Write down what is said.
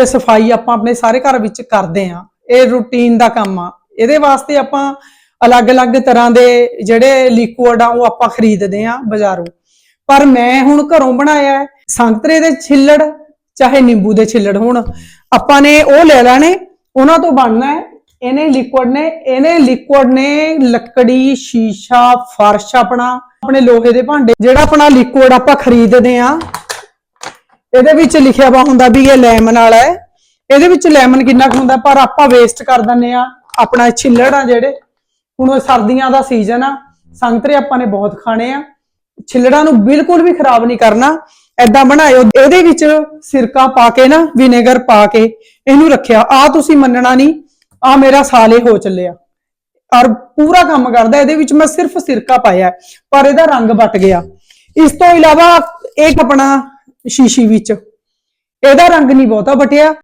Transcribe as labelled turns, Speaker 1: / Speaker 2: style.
Speaker 1: ਇਹ ਸਫ਼ਾਈ ਆਪਾਂ ਆਪਣੇ ਸਾਰੇ ਘਰ ਵਿੱਚ ਕਰਦੇ ਆ ਇਹ ਰੂਟੀਨ ਦਾ ਕੰਮ ਆ। ਇਹਦੇ ਵਾਸਤੇ ਆਪਾਂ ਅਲੱਗ-ਅਲੱਗ ਤਰ੍ਹਾਂ ਦੇ ਜਿਹੜੇ ਲਿਕੁਇਡ ਆ, ਉਹ ਆਪਾਂ ਖਰੀਦਦੇ ਆ ਬਾਜ਼ਾਰੋਂ। ਪਰ ਮੈਂ ਹੁਣ ਘਰੋਂ ਬਣਾਇਆ ਸੰਤਰੇ ਦੇ ਛਿੱਲੜ, ਚਾਹੇ ਨਿੰਬੂ ਦੇ ਛਿੱਲੜ ਹੋਣ। ਆਪਾਂ ਨੇ ਉਹ ਲੈ ਲੈਣੇ, ਉਹਨਾਂ ਤੋਂ ਬਣਨਾ ਹੈ। ਇਹਨੇ ਲਿਕੁਇਡ ਨੇ, ਇਹਨੇ ਲਿਕੁਇਡ ਨੇ ਲੱਕੜੀ, ਸ਼ੀਸ਼ਾ, ਫਰਸ਼ ਆਪਣਾ, ਆਪਣੇ ਲੋਹੇ ਦੇ ਭਾਂਡੇ, ਜਿਹੜਾ ਆਪਣਾ ਲਿਕੁਇਡ ਆਪਾਂ ਖਰੀਦਦੇ ਆ ਇਹਦੇ ਵਿੱਚ ਲਿਖਿਆ ਵਾ ਹੁੰਦਾ ਵੀ ਇਹ ਲੈਮਨ ਵਾਲਾ ਹੈ। ਇਹਦੇ ਵਿੱਚ ਲੈਮਨ ਕਿੰਨਾ ਕੁ ਹੁੰਦਾ, ਪਰ ਆਪਾਂ ਵੇਸਟ ਕਰ ਦਿੰਨੇ ਆ ਆਪਣਾ ਛਿੱਲੜ ਆ ਜਿਹੜੇ, ਹੁਣ ਸਰਦੀਆਂ ਦਾ ਸੀਜ਼ਨ ਆ, ਸੰਤਰੇ ਆਪਾਂ ਨੇ ਬਹੁਤ ਖਾਣੇ ਆ। ਛਿੱਲੜਾਂ ਨੂੰ ਬਿਲਕੁਲ ਵੀ ਖਰਾਬ ਨਹੀਂ ਕਰਨਾ। ਐਦਾਂ ਬਣਾਇਓ, ਇਹਦੇ ਵਿੱਚ ਸਿਰਕਾ ਪਾ ਕੇ ਨਾ ਵਿਨੇਗਰ ਪਾ ਕੇ, ਇਹਨੂੰ ਰੱਖਿਆ। ਆ ਤੁਸੀਂ ਮੰਨਣਾ ਨਹੀਂ ਆ ਮੇਰਾ ਸਾਲੇ ਹੋ ਚੱਲਿਆ। ਔਰ ਪੂਰਾ ਕੰਮ ਕਰਦਾ, ਇਹਦੇ ਵਿੱਚ ਮੈਂ ਸਿਰਫ ਸਿਰਕਾ ਪਾਇਆ। ਪਰ ਇਹਦਾ ਰੰਗ ਵੱਟ ਗਿਆ। ਇਸ ਤੋਂ ਇਲਾਵਾ ਇੱਕ ਆਪਣਾ ਸ਼ੀਸ਼ੀ ਵਿੱਚ। ਇਹਦਾ ਰੰਗ ਨਹੀਂ ਬਹੁਤਾ ਵਟਿਆ